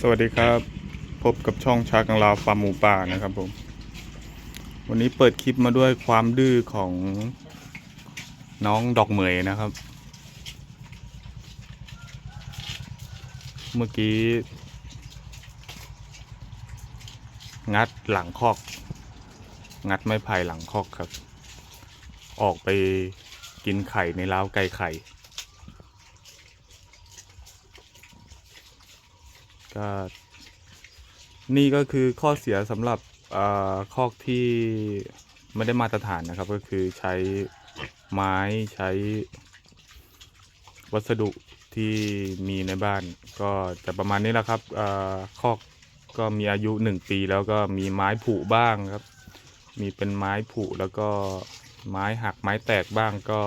สวัสดีครับ พบกับช่องชากังลาวฟาร์มหมูป่านะครับผม วันนี้เปิดคลิปมาด้วยความดื้อของน้องดอกเหมยนะครับ เมื่อกี้ งัดหลังคอก งัดไม้ไผ่หลังคอกครับ ออกไปกินไข่ในล้าวไก่ไข่ ก็ นี่ก็คือข้อเสียสำหรับอคอกที่ไม่ได้มาตรฐานนะครับ ก็คือใช้ไม้ใช้ วัสดุที่มีในบ้าน ก็จะประมาณนี้แหละครับอคอกก็มีอายุหนึ่งปีแล้วก็มีไม้ผุบ้างครับ มีเป็นไม้ผุแล้วก็ไม้หักไม้แตกบ้างก็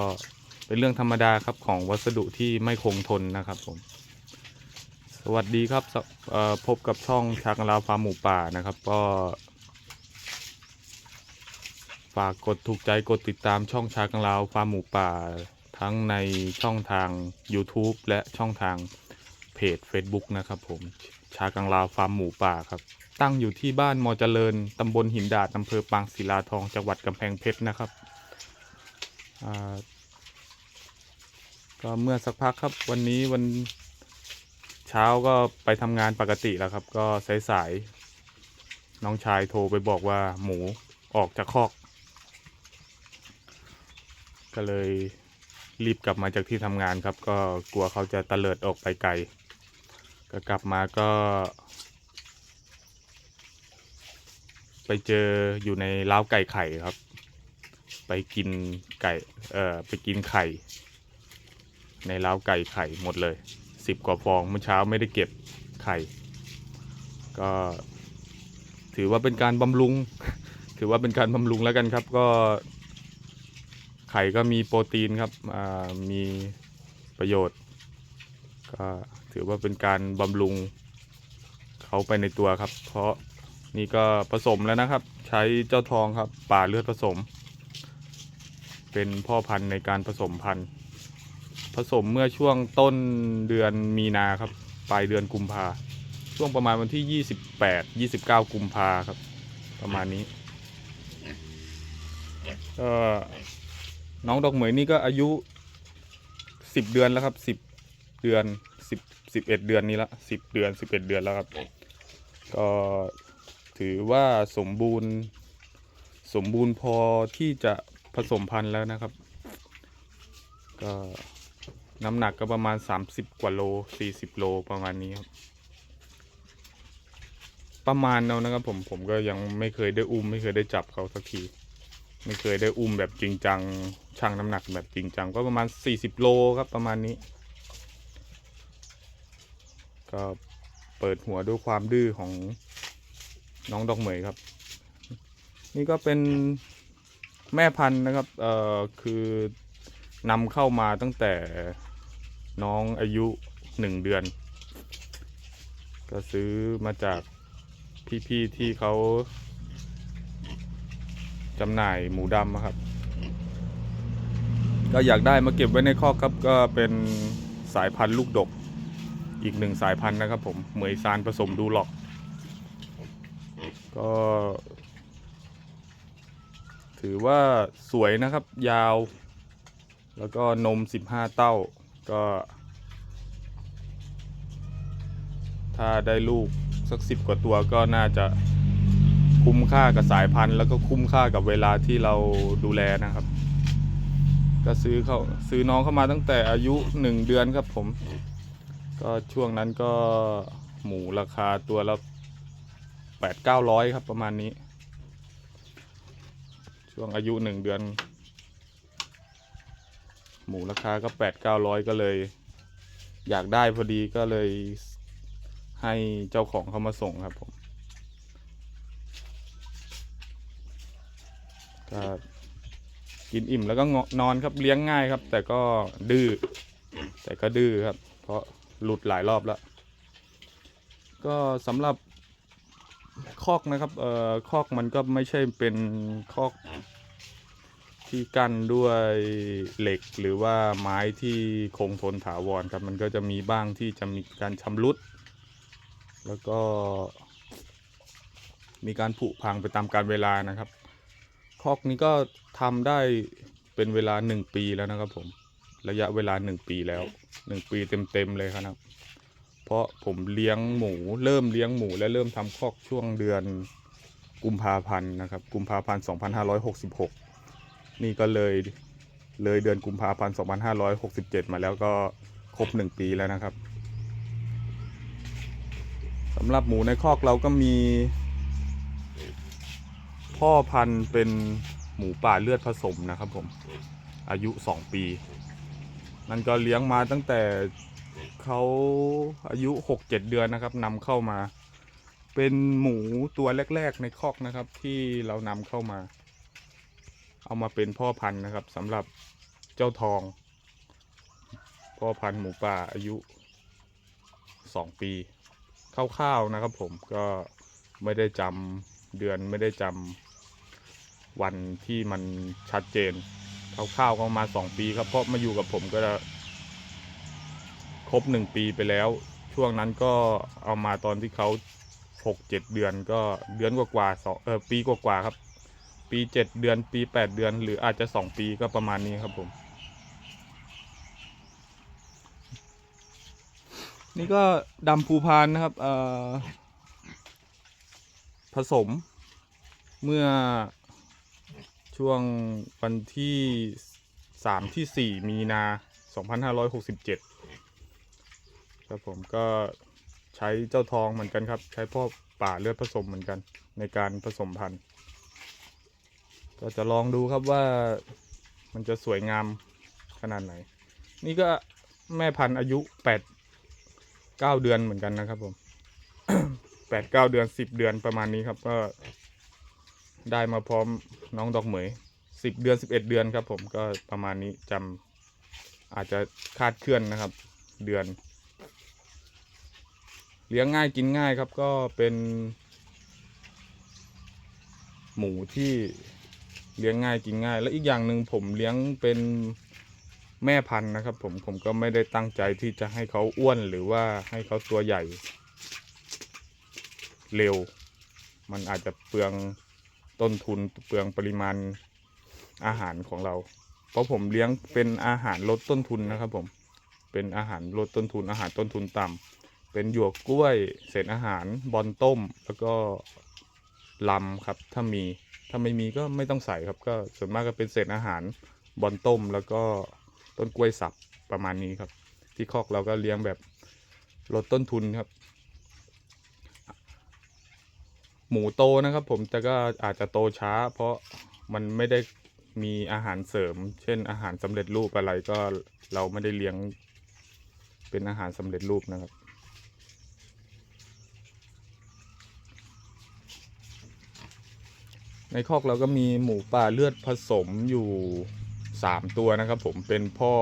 เป็นเรื่องธรรมดาครับของวัสดุที่ไม่คงทนนะครับผม สวัสดีครับพบกับช่องชักลาฟาร์มหมูป่านะครับ ก็ ฝากกดถูกใจกดติดตามช่องชักลาฟาร์มหมูป่า ทั้งในช่องทาง YouTube และช่องทางเพจ Facebook นะครับผมชากังลาวฟาร์มหมูป่าครับ ตั้งอยู่ที่บ้านมอเจริญตำบลหินดาดอำเภอปางศิลาทองจังหวัดกำแพงเพชรนะครับก็เมื่อสักพักครับวันนี้วัน เช้าก็ไปทำงานปกติแล้วครับ ก็สายๆน้องชายโทรไปบอกว่าหมูออกจากคอก ก็เลยรีบกลับมาจากที่ทำงานครับ ก็กลัวเขาจะตะเลิดออกไปไกลก็กลับมาก็ ไปเจออยู่ในล้าวไก่ไข่ครับ ไปกินไก่ เอ่อ ไปกินไข่ ในล้าวไก่ไข่หมดเลย สิบกว่าฟองเมื่อเช้าไม่ได้เก็บไข่ ก็ถือว่าเป็นการบำรุง ถือว่าเป็นการบำรุงแล้วกันครับ ก็ไข่ก็มีโปรตีนครับมีประโยชน์ ก็ถือว่าเป็นการบำรุงเขาไปในตัวครับ เพราะนี่ก็ผสมแล้วนะครับ ใช้เจ้าทองครับป่าเลือดผสม เป็นพ่อพันธุ์ในการผสมพันธุ์ ผสมเมื่อช่วงต้นเดือนมีนาครับ ปลายเดือนกุมภาช่วงประมาณวันที่ 28 29 กุมภาครับ ประมาณนี้ก็น้องดอกเหมยนี่ก็อายุ 10 เดือนแล้วครับ 10 เดือน 10 11 เดือนนี้ละ 10 เดือน 11 เดือนแล้วครับ ก็ถือว่าสมบูรณ์สมบูรณ์พอที่จะผสมพันธุ์แล้วนะครับ ก็ น้ำหนักก็ประมาณ 30 กว่าโล 40 โลประมาณนี้ครับ ประมาณเอานะครับผมผมก็ยังไม่เคยได้อุ้ม ไม่เคยได้จับเขาสักที ไม่เคยได้อุ้มแบบจริงจังชั่งน้ำหนักแบบจริงจังก็ประมาณ 40 โลครับประมาณนี้ ก็เปิดหัวด้วยความดื้อของน้องดอกเหมยครับ นี่ก็เป็นแม่พันธุ์นะครับ เอ่อ คือนำเข้ามาตั้งแต่ น้องอายุหนึ่งเดือน ก็ซื้อมาจากพี่ๆที่เขาจำหน่ายหมูดำครับ ก็อยากได้มาเก็บไว้ในคอกครับ ก็เป็นสายพันธุ์ลูกดก อีกหนึ่งสายพันธุ์นะครับ ผมเหมยซานผสมดูหลอก ก็ ถือว่าสวยนะครับ ยาว แล้วก็นม 15 เต้า ก็ ถ้าได้ลูกสักสิบกว่าตัวก็น่าจะคุ้มค่ากับสายพันธุ์ แล้วก็คุ้มค่ากับเวลาที่เราดูแลนะครับ ก็ซื้อเขาซื้อน้องเข้ามาตั้งแต่อายุหนึ่งเดือนครับผม ก็ช่วงนั้นก็หมูราคาตัวละแปดเก้าร้อยครับประมาณนี้ ช่วงอายุหนึ่งเดือน หมูราคาก็แปดเก้าร้อยก็เลย อยากได้พอดีก็เลยให้เจ้าของเขามาส่งครับผมก็กินอิ่มแล้วก็นอนครับเลี้ยงง่ายครับ แต่ก็ดื้อแต่ก็ดื้อครับ เพราะหลุดหลายรอบแล้ว ก็สำหรับคอกนะครับเอ่อคอกมันก็ไม่ใช่เป็นคอก ที่กั้นด้วยเหล็กหรือว่าไม้ที่คงทนถาวรครับมันก็จะมีบ้างที่จะมีการชำรุด แล้วก็มีการผุพังไปตามกาลเวลานะครับ คอกนี้ก็ทำได้เป็นเวลาหนึ่งปีแล้วนะครับผมระยะเวลาหนึ่งปีแล้วหนึ่งปีเต็มๆเลยครับ เพราะผมเลี้ยงหมูเริ่มเลี้ยงหมูและเริ่มทำคอกช่วงเดือนกุมภาพันธ์นะครับ กุมภาพันธ์ 2566 นี่ก็เลยเลยเดือนกุมภาพันธ์2567 มาแล้วก็ครบหนึ่งปีแล้วนะครับสำหรับหมูในคอกเราก็มี พ่อพันธุ์เป็นหมูป่าเลือดผสมนะครับผม อายุ 2 ปี นั่นก็เลี้ยงมาตั้งแต่เขาอายุ 6-7 เดือนนะครับนำเข้ามา เป็นหมูตัวแรก ๆ ในคอกนะครับที่เรานำเข้ามา เอามาเป็นพ่อพันธุ์นะครับสำหรับเจ้าทอง พ่อพันธุ์หมูป่าอายุ 2 ปีคร่าวๆนะครับผมก็ไม่ได้จำเดือนไม่ได้จำวันที่มันชัดเจนคร่าวๆก็มาณสองปีครับเพราะมาอยู่กับผมก็ครบหนึ่งปีไปแล้ว ช่วงนั้นก็เอามาตอนที่เขาหกเจ็ดเดือนก็เดือนกว่าๆสองเออปีกว่าๆครับ ปีเจ็ดเดือนปีแปดเดือน หรืออาจจะสองปีก็ประมาณนี้ครับผม นี่ก็ดำภูพานนะครับผสมเมื่อช่วงวันที่สามที่สี่มีนาสองพันห้าร้อยหกสิบเจ็ดครับผมก็ใช้เจ้าทองเหมือนกันครับ ใช้พ่อป่าเลือดผสมเหมือนกันในการผสมพันธุ์ ก็จะลองดูครับว่ามันจะสวยงามขนาดไหน นี่ก็แม่พันธุ์อายุแปดเก้าเดือนเหมือนกันนะครับผมแปดเก้าเดือนสิบเดือนประมาณนี้ครับ ก็ได้มาพร้อมน้องดอกเหมยสิบเดือนสิบเอ็ดเดือนครับ ผมก็ประมาณนี้จำอาจจะคาดเคลื่อนนะครับ เดือน เลี้ยงง่ายกินง่ายครับก็เป็น หมูที่ เลี้ยงง่ายกินง่าย และอีกอย่างหนึ่งผมเลี้ยงเป็นแม่พันธุ์นะครับ ผมผมก็ไม่ได้ตั้งใจที่จะให้เขาอ้วนหรือว่าให้เขาตัวใหญ่ เร็ว มันอาจจะเปลืองต้นทุนเปลืองปริมาณอาหารของเรา เพราะผมเลี้ยงเป็นอาหารลดต้นทุนนะครับ ผมเป็นอาหารลดต้นทุนอาหารต้นทุนต่ำเป็นหยวกกล้วย เศษอาหารบอลต้ม แล้วก็ ลำครับ ถ้ามี ถ้าไม่มีก็ไม่ต้องใส่ครับ ก็ส่วนมากก็เป็นเศษอาหารบอลต้มแล้วก็ต้นกล้วยสับประมาณนี้ครับ ที่คอกเราก็เลี้ยงแบบลดต้นทุนครับ หมูโตนะครับ ผมแต่ก็อาจจะโตช้า เพราะมันไม่ได้มีอาหารเสริม เช่น อาหารสำเร็จรูปอะไรก็เราไม่ได้เลี้ยงเป็นอาหารสำเร็จรูปนะครับ ในคอกเราก็มีหมูป่าเลือดผสมอยู่สามตัวนะครับ ผมเป็นพ่อ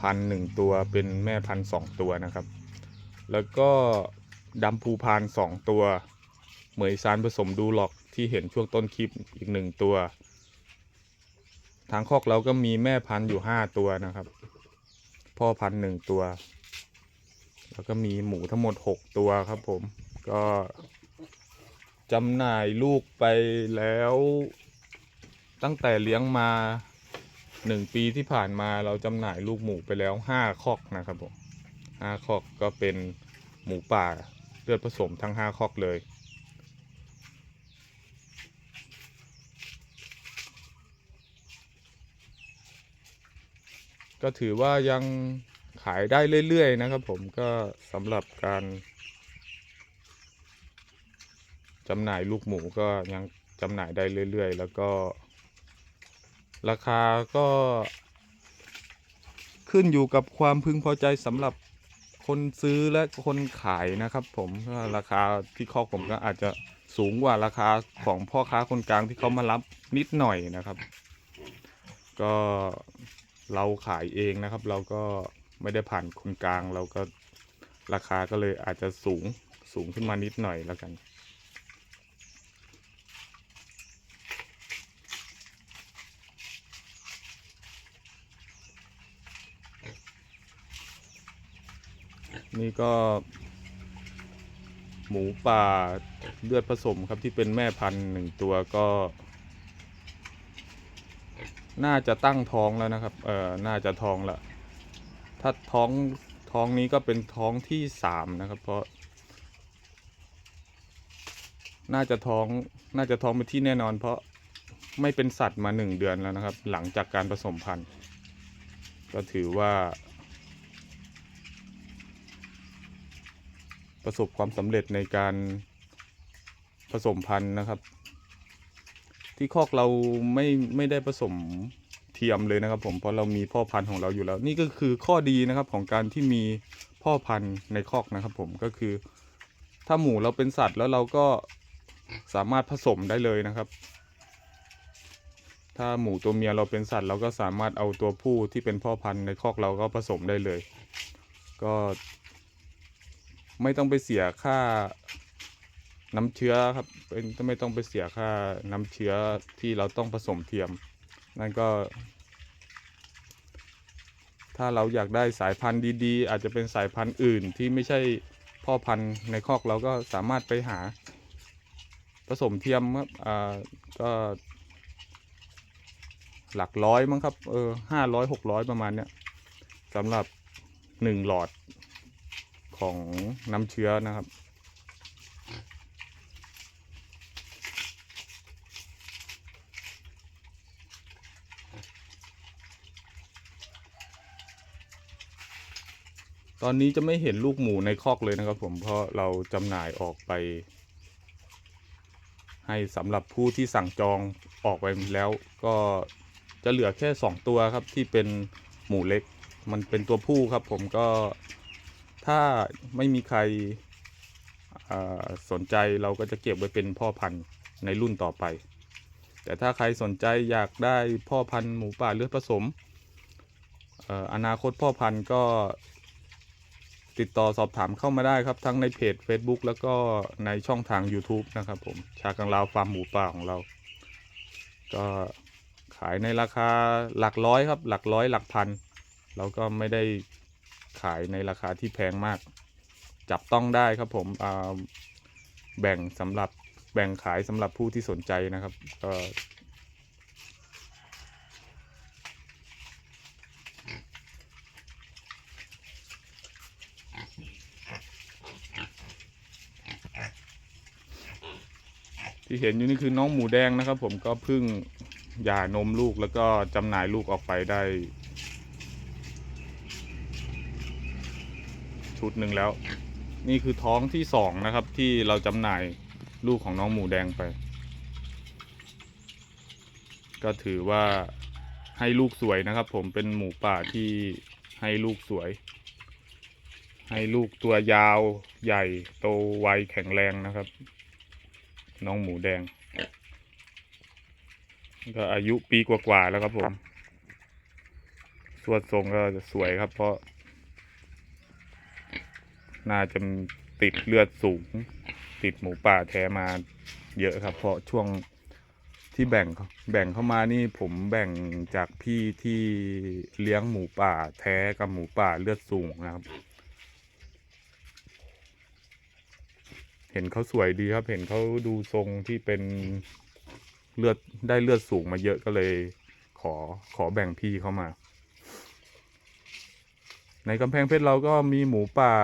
พันหนึ่งตัวเป็นแม่พันสองตัวนะครับ แล้วก็ดำภูพานสองตัว เหมยซานผสมดูหลอกที่เห็นช่วงต้นคลิปอีกหนึ่งตัว ทางคอกเราก็มีแม่พันอยู่ห้าตัวนะครับ พ่อพันหนึ่งตัว แล้วก็มีหมูทั้งหมดหกตัวครับผมก็ จำหน่ายลูกไปแล้ว ตั้งแต่เลี้ยงมาหนึ่งปีที่ผ่านมาเราจำหน่ายลูกหมูไปแล้วห้าคอกนะครับผมห้าคอกก็เป็นหมูป่าเลือดผสมทั้งห้าคอกเลย ก็ถือว่ายังขายได้เรื่อยๆนะครับผมก็สำหรับการ จำหน่ายลูกหมูก็ยังจำหน่ายได้เรื่อยๆ แล้วก็ ราคาก็ ขึ้นอยู่กับความพึงพอใจสำหรับคนซื้อและคนขายนะครับ ผมราคาที่คอกผมก็อาจจะสูงกว่าราคาของพ่อค้าคนกลางที่เขามารับนิดหน่อยนะครับ ก็เราขายเองนะครับ เราก็ไม่ได้ผ่านคนกลาง เราก็ราคาก็เลยอาจจะสูงสูงขึ้นมานิดหน่อยแล้วกัน นี่ก็ หมูป่าเลือดผสมครับที่เป็นแม่พันธุ์หนึ่งตัวก็ น่าจะตั้งท้องแล้วนะครับ เออน่าจะท้องละถ้าท้องท้องนี้ก็เป็นท้องที่สามนะครับ เพราะ น่าจะท้องน่าจะท้องเป็นที่แน่นอน เพราะไม่เป็นสัตว์มาหนึ่งเดือนแล้วนะครับ หลังจากการผสมพันธุ์ ก็ถือว่า ประสบความสำเร็จในการผสมพันธุ์นะครับ ที่คอกเราไม่ไม่ได้ผสมเทียมเลยนะครับ ผมเพราะเรามีพ่อพันธุ์ของเราอยู่แล้ว นี่ก็คือข้อดีนะครับของการที่มีพ่อพันธุ์ในคอกนะครับ ผมก็คือ ถ้าหมูเราเป็นสัตว์แล้วเราก็สามารถผสมได้เลยนะครับ ถ้าหมูตัวเมียเราเป็นสัตว์เราก็สามารถเอาตัวผู้ที่เป็นพ่อพันธุ์ในคอกเราก็ผสมได้เลย ก็ ไม่ต้องไปเสียค่าน้ำเชื้อครับเป็นไม่ต้องไปเสียค่าน้ำเชื้อที่เราต้องผสมเทียม นั่นก็ ถ้าเราอยากได้สายพันธุ์ดีๆ อาจจะเป็นสายพันธุ์อื่นที่ไม่ใช่พ่อพันธุ์ในคอกเราก็สามารถไปหา ผสมเทียมครับอ่าก็หลักร้อยมั้งครับเออห้าร้อยหกร้อยประมาณเนี้ยสำหรับหนึ่งหลอด ของน้ำเชื้อนะครับ ตอนนี้จะไม่เห็นลูกหมูในคอกเลยนะครับผมเพราะเราจำหน่ายออกไป ให้สำหรับผู้ที่สั่งจองออกไปแล้วก็จะเหลือแค่สองตัวครับที่เป็นหมูเล็ก มันเป็นตัวผู้ครับผมก็ ถ้าไม่มีใครสนใจเราก็จะเก็บไว้เป็นพ่อพันธุ์ในรุ่นต่อไป แต่ถ้าใครสนใจอยากได้พ่อพันธุ์หมูป่าเลือดผสมเอ่ออนาคตพ่อพันธุ์ก็ติดต่อสอบถามเข้ามาได้ครับ ทั้งในเพจ Facebook แล้วก็ในช่องทาง YouTube นะครับผม ชากังลาวฟาร์มหมูป่าของเรา ก็ขายในราคาหลักร้อยครับ หลักร้อยหลักพัน เราก็ไม่ได้ ขายในราคาที่แพงมาก จับต้องได้ครับผมแบ่งสำหรับแบ่งขายสำหรับผู้ที่สนใจนะครับก็ที่เห็นอยู่นี่คือน้องหมูแดงนะครับ ผมก็เพิ่งหย่านมลูกแล้วก็จำหน่ายลูกออกไปได้ ชุดหนึ่งแล้ว นี่คือท้องที่สองนะครับ ที่เราจำหน่ายลูกของน้องหมูแดงไป ก็ถือว่าให้ลูกสวยนะครับ ผมเป็นหมูป่าที่ให้ลูกสวย ให้ลูกตัวยาวใหญ่โตไวแข็งแรงนะครับ น้องหมูแดง ก็อายุปีกว่าๆแล้วครับผมสวดทรงก็จะสวยครับเพราะ น่าจะติดเลือดสูง ติดหมูป่าแท้มาเยอะครับ เพราะช่วงที่แบ่งแบ่งเข้ามานี่ผมแบ่งจากพี่ที่เลี้ยงหมูป่าแท้กับหมูป่าเลือดสูงนะครับ เห็นเขาสวยดีครับ เห็นเขาดูทรงที่เป็นเลือดได้เลือดสูงมาเยอะก็เลย ขอขอแบ่งพี่เข้ามา ในกำแพงเพชรเราก็มีหมูป่า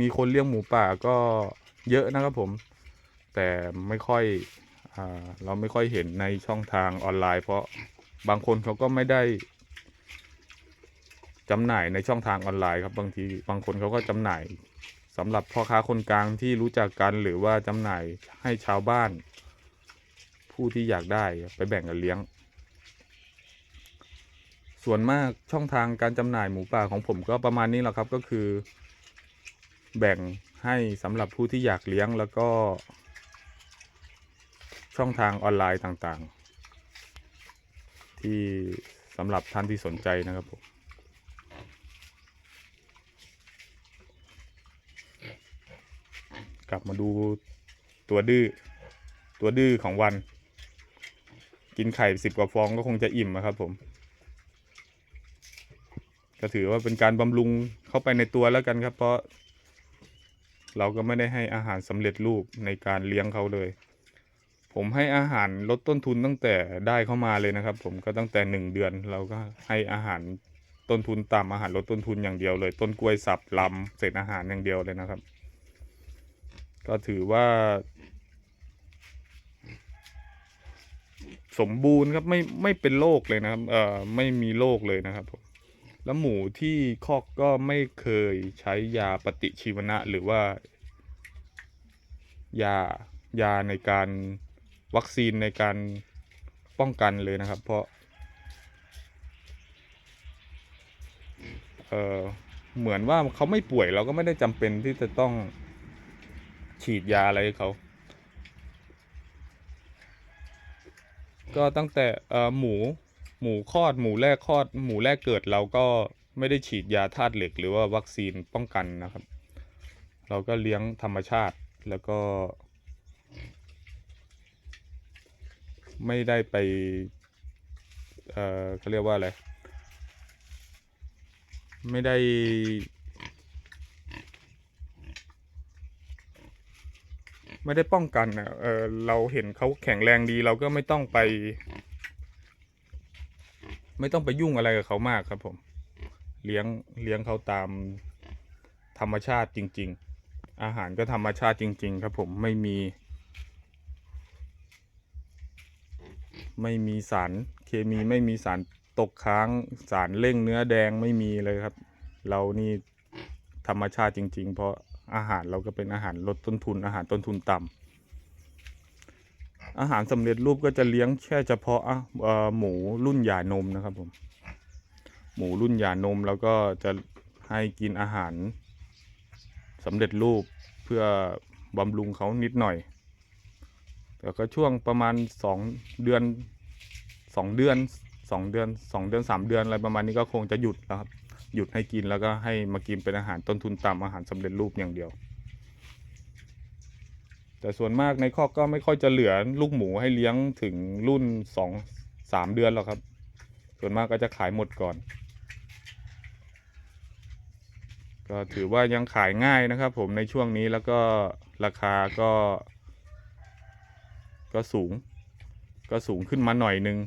มีคนเลี้ยงหมูป่าก็เยอะนะครับผม แต่ไม่ค่อยอเราไม่ค่อยเห็นในช่องทางออนไลน์ เพราะบางคนเขาก็ไม่ได้จำหน่ายในช่องทางออนไลน์ครับบางทีบางคนเขาก็จำหน่ายสำหรับพ่อค้าคนกลางที่รู้จักกันหรือว่าจำหน่ายให้ชาวบ้าน ผู้ที่อยากได้ไปแบ่งกันเลี้ยง ส่วนมากช่องทางการจำหน่ายหมูป่าของผมก็ประมาณนี้แหละครับก็คือ แบ่งให้สำหรับผู้ที่อยากเลี้ยงแล้วก็ ช่องทางออนไลน์ต่างๆ ที่สำหรับท่านที่สนใจนะครับผมกลับมาดูตัวดื้อตัวดื้อของวัน กินไข่สิบกว่าฟองก็คงจะอิ่มนะครับผมก็ถือว่าเป็นการบำรุงเข้าไปในตัวแล้วกันครับ เพราะ เราก็ไม่ได้ให้อาหารสำเร็จรูปในการเลี้ยงเขาเลย ผมให้อาหารลดต้นทุนตั้งแต่ได้เข้ามาเลยนะครับ ผมก็ตั้งแต่หนึ่งเดือนเราก็ให้อาหารต้นทุนต่ำอาหารลดต้นทุนอย่างเดียวเลย ต้นกล้วยสับลำเศษอาหารอย่างเดียวเลยนะครับ ก็ถือว่า สมบูรณ์ครับไม่ไม่เป็นโรคเลยนะครับเอ่อไม่มีโรคเลยนะครับผม แล้วหมูที่คอกก็ไม่เคยใช้ยาปฏิชีวนะหรือว่า ยายาในการวัคซีนในการป้องกันเลยนะครับ เพราะเออเหมือนว่าเขาไม่ป่วยเราก็ไม่ได้จำเป็นที่จะต้องฉีดยาอะไรให้เขา ก็ตั้งแต่หมู หมูคลอดหมูแรกคลอด หมูแรกเกิดเราก็ไม่ได้ฉีดยาธาตุเหล็ก หรือว่าวัคซีนป้องกันนะครับ เราก็เลี้ยงธรรมชาติแล้วก็ ไม่ได้ไป เอ่อเขาเรียกว่าอะไร ไม่ได้ ไม่ได้ป้องกันนะเออเราเห็นเขาแข็งแรงดี เราก็ไม่ต้องไป ไม่ต้องไปยุ่งอะไรกับเขามากครับ ผม เลี้ยงเลี้ยงเขาตามธรรมชาติจริง ๆ อาหารก็ธรรมชาติจริง ๆ ครับผมไม่มี ไม่มีสารเคมีไม่มีสารตกค้างสารเร่งเนื้อแดงไม่มีเลยครับ เรานี่ธรรมชาติจริง ๆ เพราะอาหารเราก็เป็นอาหารลดต้นทุนอาหารต้นทุนต่ำ อาหารสำเร็จรูปก็จะเลี้ยงแค่เฉพาะหมูรุ่นหย่านมนะครับผมหมูรุ่นหย่านมแล้วก็จะให้กินอาหารสำเร็จรูปเพื่อบำรุงเขานิดหน่อย แต่ก็ช่วงประมาณสองเดือนสองเดือนสองเดือนสองเดือนสามเดือนอะไรประมาณนี้ก็คงจะหยุดแล้วครับ หยุดให้กินแล้วก็ให้มากินเป็นอาหารต้นทุนต่ำอาหารสำเร็จรูปอย่างเดียว แต่ส่วนมากในคอกก็ไม่ค่อยจะเหลือลูกหมูให้เลี้ยงถึงรุ่นสองสามเดือนหรอกครับ ส่วนมากก็จะขายหมดก่อน ก็ถือว่ายังขายง่ายนะครับ ผมในช่วงนี้แล้วก็ราคาก็ ก็สูง ก็สูงขึ้นมาหน่อยนึง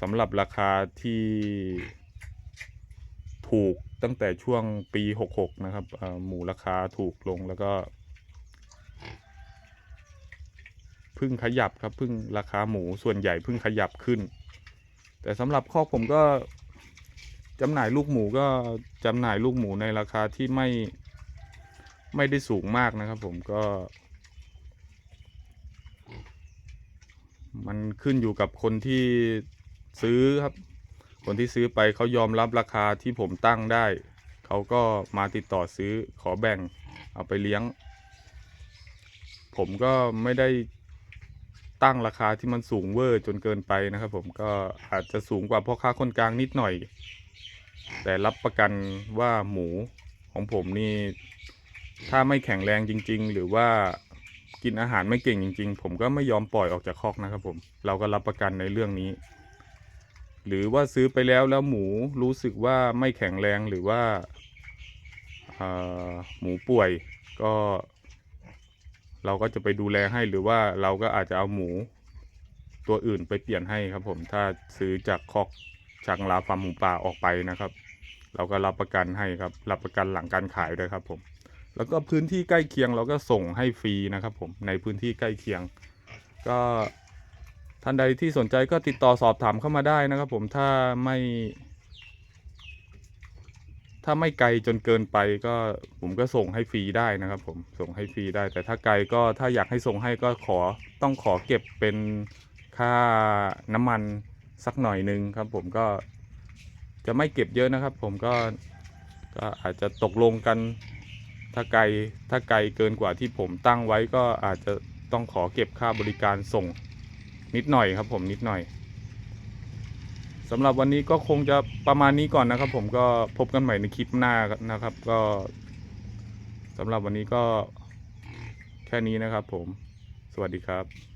สำหรับราคาที่ถูกตั้งแต่ช่วงปี 66 นะครับหมูราคาถูกลงแล้วก็เพึ่งขยับครับพึ่งราคาหมูส่วนใหญ่พึ่งขยับขึ้น แต่สำหรับคอกผมก็จำหน่ายลูกหมูก็จำหน่ายลูกหมูในราคาที่ไม่ไม่ได้สูงมากนะครับ ผมก็ มันขึ้นอยู่กับคนที่ซื้อครับ คนที่ซื้อไปเขายอมรับราคาที่ผมตั้งได้ เขาก็มาติดต่อซื้อขอแบ่งเอาไปเลี้ยง ผมก็ไม่ได้ ตั้งราคาที่มันสูงเวอร์จนเกินไปนะครับ ผมก็อาจจะสูงกว่าพ่อค้าคนกลางนิดหน่อย แต่รับประกันว่าหมูของผมนี่ ถ้าไม่แข็งแรงจริง ๆ หรือว่ากินอาหารไม่เก่งจริง ๆ ผมก็ไม่ยอมปล่อยออกจากคอกนะครับ ผมเราก็รับประกันในเรื่องนี้ หรือว่าซื้อไปแล้วแล้วหมูรู้สึกว่าไม่แข็งแรงหรือว่าหมูป่วยก็ เราก็จะไปดูแลให้หรือว่าเราก็อาจจะเอาหมูตัวอื่นไปเปลี่ยนให้ครับผมถ้าซื้อจากคอกจากลาฟาร์มหมูป่าออกไปนะครับ เราก็รับประกันให้ครับ รับประกันหลังการขายด้วยครับผม แล้วก็พื้นที่ใกล้เคียงเราก็ส่งให้ฟรีนะครับผมในพื้นที่ใกล้เคียง ก็ท่านใดที่สนใจก็ติดต่อสอบถามเข้ามาได้นะครับผมถ้าไม่ ถ้าไม่ไกลจนเกินไปก็ผมก็ส่งให้ฟรีได้นะครับ ผมส่งให้ฟรีได้ แต่ถ้าไกลก็ถ้าอยากให้ส่งให้ก็ขอต้องขอเก็บเป็นค่าน้ำมันสักหน่อยหนึงครับ ผมก็จะไม่เก็บเยอะนะครับ ผมก็ก็อาจจะตกลงกัน ถ้าไกลถ้าไกลเกินกว่าที่ผมตั้งไว้ก็อาจจะต้องขอเก็บค่าบริการส่งนิดหน่อยครับ ผมนิดหน่อย สำหรับวันนี้ก็คงจะประมาณนี้ก่อนนะครับ ผมก็พบกันใหม่ในคลิปหน้านะครับ ก็สำหรับวันนี้ก็แค่นี้นะครับ ผม สวัสดีครับ